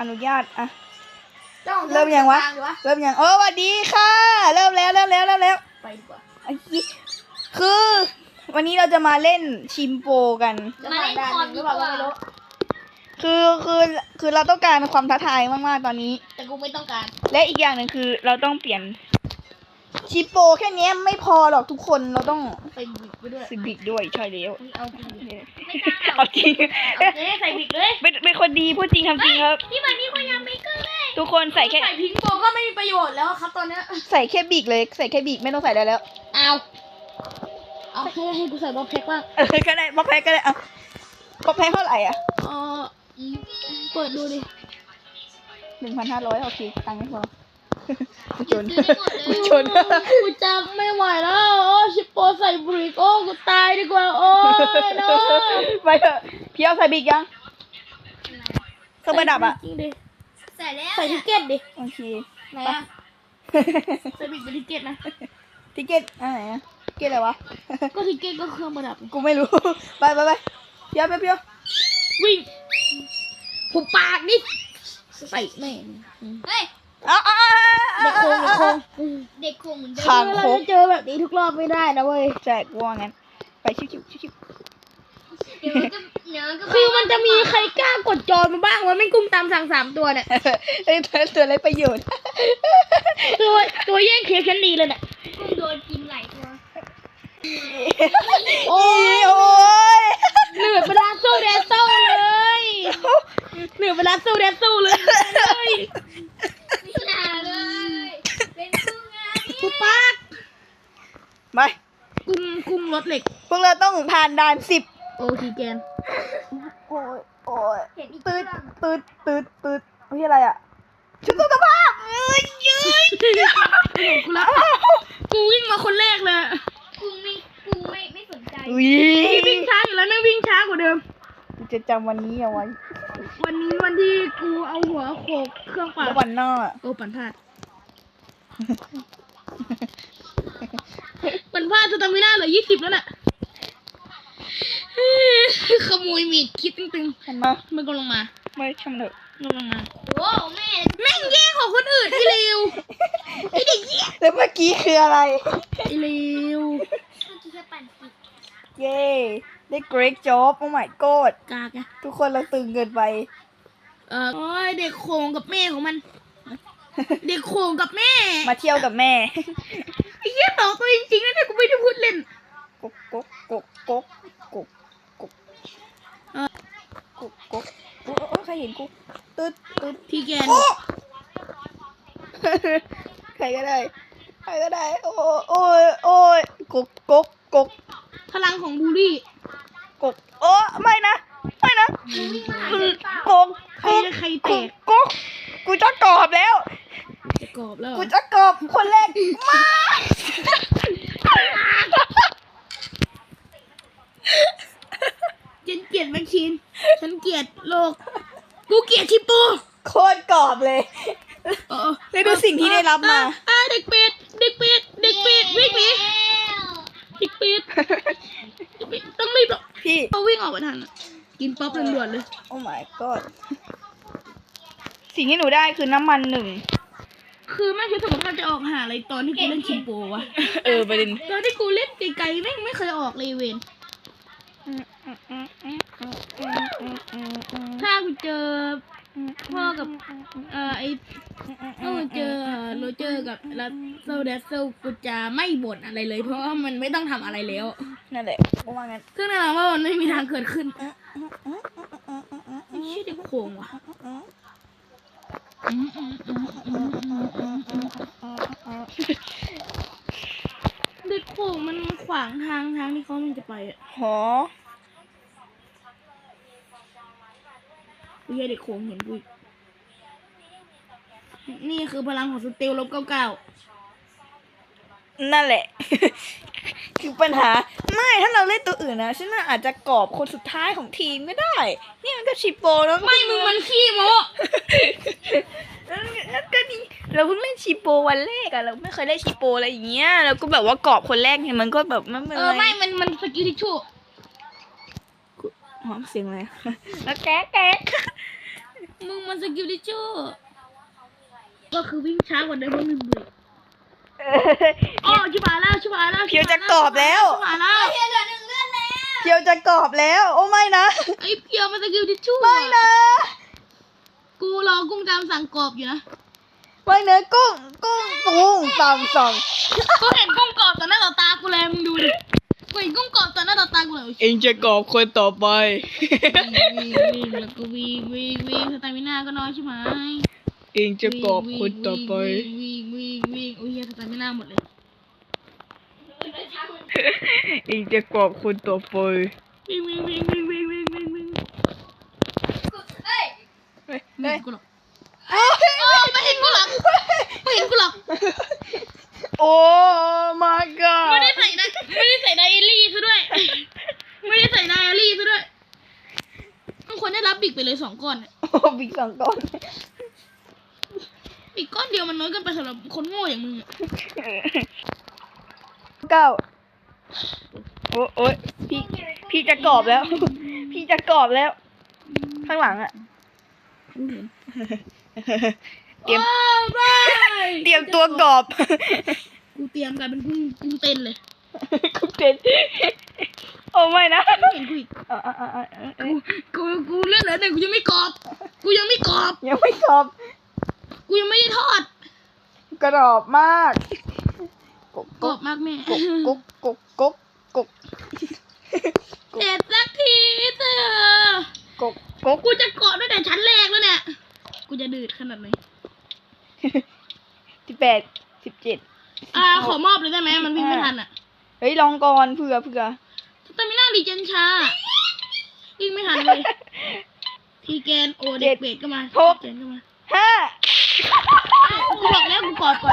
อนุญาตอะจ้องเริ่มยังวะกลาอยู่วะเริ่มยังโอ้สวัสดีค่ะ เริ่มแล้วเริ่มแล้วเริ่มแล้วไปดีกว่าไอ้ยี่คือ วันนี้เราจะมาเล่นชิมโปกัน จะผ่านด่านหนึ่งหรือเปล่าก็ไม่รู้ คือคือคือเราต้องการความท้าทายมากๆตอนนี้ แต่กูไม่ต้องการ และอีกอย่างหนึ่งคือเราต้องเปลี่ยน ชิปโปแค่เนี้ยไม่พอหรอกทุกคนเราต้องใส่บิกไปด้วย สิบิกด้วยใช่แล้วอุ๊ยเอาจริงดิ เอาจริงเอาเจ๊ใส่บิกเลยเป็นเป็นคนดีพูดจริงทำจริงครับที่มันนี่คนยังไม่เกินเลยทุกคนใส่แค่ใส่พิงโปก็ไม่มีประโยชน์แล้วครับตอนเนี้ยใส่แค่บิกเลยใส่แค่บิกไม่ต้องใส่อะไรแล้วเอาเอาให้ให้กูใส่บล็อกแพ็กบ้างเออก็ได้บล็อกแพ็กก็ได้อะบล็อกแพ็กเท่าไหร่อะเอออืมเปิดดูดิหนึ่งพันห้าร้อยโอเคตังค์ไม่พอ กูจนซื้อได้หมดเลยกูจนกูจำไม่ไหวแล้วโอ้ชิปโปใส่บริกโอ้กูตายดีกว่าโอ้ยเนาะไปเถอะพี่เอาใส่บิกยังเครื่องประดับอะจริงดิใส่แล้วใส่ทิกเก็ตดิโอเคไหนอะใส่บิกเป็นทิกเก็ตนะทิเก็ตอันไหนอะทิเก็ตอะไรวะก็ทิกเก็ตก็เครื่องประดับไงกูไม่รู้ไปไปไปเพียวเพียวเพียววิ่งหุบปากดิใส่แม่งเฮ้ย อ้าวอ้าวอ้าวเด็กโคงเด็กโคง เด็กคงเหมือนเดิมคางคเราก จะเจอแบบนี้ทุกรอบไม่ได้นะเว้ย ใช่กูว่างั้น ไปชิวชิวชิวชิวเดี๋ยวมันก็เดี๋ยวมันก็คือมันจะมีใครกล้ากดจอมาบ้างวะไม่กุ้มตามสั่งสามตัวเนี่ยเอ้ยตัวตัวอะไรประโยชน์ ตัวตัวแย่งเคฟชั้นดีเลยเนี่ย กุ้งโดนกินหลายตัว โอ้ยโอ้ย เหนื่อยเวลาสู้แดนสู้เลยเหนื่อยเวลาสู้แดนสู้เลย ไม่น่าเลย เป็นกุ้งงาน หุบปาก ไป กุ้งกุ้งรถเหล็ก พวกเราต้องผ่านด่านสิบโอทีแกนโอ้ยโอ้ยเห็นอีกตืเรื่ดองตืดตืดตืดเฮ้ยอะไรอะ ชุดสุขภาพเอ้ยยืยกูรักกูวิ่งมาคนแรกเลยกุ้งไม่กุ้งไม่ไม่สนใจอุ้ยพี่วิ่งช้าอยู่แล้วนะวิ่งช้ากว่าเดิมกูจะจำวันนี้เอาไว้ วันนี้วันที่กูเอาหัวโขกเครื่องปั่นแล้ววันหน้าโอ้ปั่นพลาด ปั่นพลาดสตามิน่าเหลือยี่สิบแล้วน่ะขโมยมีดคิดตึงเห็นไหมๆมันกำลังมาไม่ช่างเถอะกำลังมาโอ้แม่แม่งแย่งของคนอื่นไอ้เลวไอ้เด็กเหี้ยแล้วเมื่อกี้คืออะไรไอ้เลวเมื่อกี้แค่ปั่นผิดเย้ได้ great job โอ้ my god กากไงทุกคนเราตึงเกินไปเออโอ้ยเด็กโขงกับแม่ของมัน เด็กโขงกับแม่ มาเที่ยวกับแม่ไอ้ เหี้ยตอตัวจริงๆนะเนี่ยกูไม่ได้พูดเล่นกกกกกกกกกกกุ๊กกกกุ๊กโอ้โอ้ใครเห็นกูตึ๊ดตึ๊ดพี่แกนใครก็ได้ใครก็ได้ โอ้โอ้ยโอ้ยกุ๊กกกกุ๊กพลังของบูลลี่กุ๊กโอ้ไม่นะไม่นะวิ่งมาหาเด็กเปล่ากุ๊กใครกุ๊กจะใครแตกุ๊กกกุ๊กกูจะกรอบแล้ว จะกรอบแล้วเหรกูอจะกรอบคนแรกมาฉันเกลียดแมชชีนฉันเกลียดโลก กูเกลียดชิปโปโคตรกรอบเลยเออแล้วดูสิ่งที่ได้รับมา อะอะเด็กเป็ดเด็กเป็ดเด็กเป็ดวิ่งหนีแล้วเด็กเป็ดเด็กเป็ดต้องรีบหรอกพี่เขาวิ่งออกมาทันอะกินป๊อปด่วนๆเลย โอ้ my god สิ่งที่หนูได้คือน้ำมันหนึ่ง คือแม่คิดสมมติว่าจะออกหาอะไรตอนที่กูเล่นชิมโปวะ เออประเด็นตอนที่กูเล่นไกลๆแม่งไม่เคยออกเลยเวนถ้ากูเจอพ่อกับเอ่อไอถ้ากูเจอโรเจอร์กับลัสเซลเดสเซลกูจะไม่บ่นอะไรเลย เพราะว่ามันไม่ต้องทำอะไรแล้ว นั่นแหละก็ว่างั้นซึ่งแน่นอนว่ามันไม่มีทางเกิดขึ้นไอ้เชี่ยเด็กโขงว่ะ เด็กโขงมันขวางทางทางที่เขามันจะไปอะหอกูเหี้ยเด็กโขงเห็นกูอีกนี่คือพลังของสเตลลบเก้าเก้านั่นแหละ คือปัญหา ไม่ถ้าเราเล่นตัวอื่นนะฉันน่าอาจจะกรอบคนสุดท้ายของทีมก็ได้ นี่มันก็ชิปโปแล้วไม่มึงมันขี้โมแล้วก็นี่เราเพิ่งเล่นชิปโปวันแรกอะเราไม่เคยเล่นชิปโปอะไรอย่างเงี้ยแล้วก็แบบว่ากรอบคนแรกเนี่ยมันก็แบบไม่เป็นเอไรอไม่มันมันสกิลทิชชู่หอมเสียงอะไรแล้วแก๊กแก๊กมึงมันสกิลดิจูก็คือวิ่งช้ากว่าเดิมเพราะมีเบร กอ๋อชิบหายแล้วชิบหายแล้วเพียวจะกรอบแล้ว ชิบหายแล้วเพียเหลือหนึ่งเลือดแล้วเพียวจะกรอบแล้ว โอ้ไม่นะไอ้เพียวมันสกิลดิจูไม่นะ กูรอกุ้งตามสั่งกรอบอยู่นะไม่นะกุ้งกุ้งกุ้งตามสั่งกูเห็นกุ้งกรอบต่อหน้าต่อตากูเลยมึงดูดิกูเห็นกุ้งกรอบต่อหน้าต่อตากูเลยเองจะกรอบคนต่อไปวิ่งวิ่งแล้วก็วิ่งวิ่งวิ่งสตามิน่าก็น้อยใช่ไหม เองจะกรอบคนต่อไปวิ่งวิ่งวิ่งวิ่งโอ้ยเหี้ยสตามิน่าหมดเลย เองจะกอบคนต่อไปวิ่งวิ่งวิ่งวิ่งวิ่งวิ่งวิ่งวิ่งเฮ้ยเฮ้ยไม่เฮ้ยเห็นกูหรอกโอ้ไม่เห็นกูหรอกไม่เห็นกูหรอกโอ้ my god ไม่ได้ใส่ไดไม่ได้ใส่ไดอารี่ซะด้วย ไม่ได้ใส่ไดอารี่ซะด้วยมันควรได้รับบิกไปเลยสองก้อนเนี่ยโอ้บิ๊กสองก้อนบิกก้อน เดียวมันน้อยเกินไปสำหรับคนโง่อย่างมึงอะเก้าโอ้โอ้ยพี่พี่จะกรอบแล้ว พี่จะกรอบแล้ว ข้างหลังอะเตรียมว้าวไปเตรียมตัวกรอบกูเตรียมกลายเป็นกุ้งกุ้งเต้นเลยคุกเต้นโอ้ไม่นะไม่เห็นกูอีกอะอะอะอะอะกูกูกูเลือดเหลือหนึ่งกูยังไม่กรอบ กูยังไม่กรอบยังไม่กรอบ กูยังไม่ได้ทอด กรอบมากกุ๊กกรกุ๊อกบมากแม่กุ๊กกุ๊กกุ๊กกุ๊กเด็ดสักทีเถอะกุ๊กกุ๊กกูจะเกาะตั้งแต่ชั้นแรกแล้วเนี่ย กูจะดืดขนาดไหนสิบแปดสิบเจ็ดอ่าขอมอบเลยได้ไหมมันวิ่งไม่ทันอะ เฮ้ยลองก่อนเผื่อเผื่อสตามิน่ารีเจนชาวิ่งไม่ทันเลยทีแกนโอเด็กเบดก็มาทีแกนก็มาห้า Kurang ya aku apa?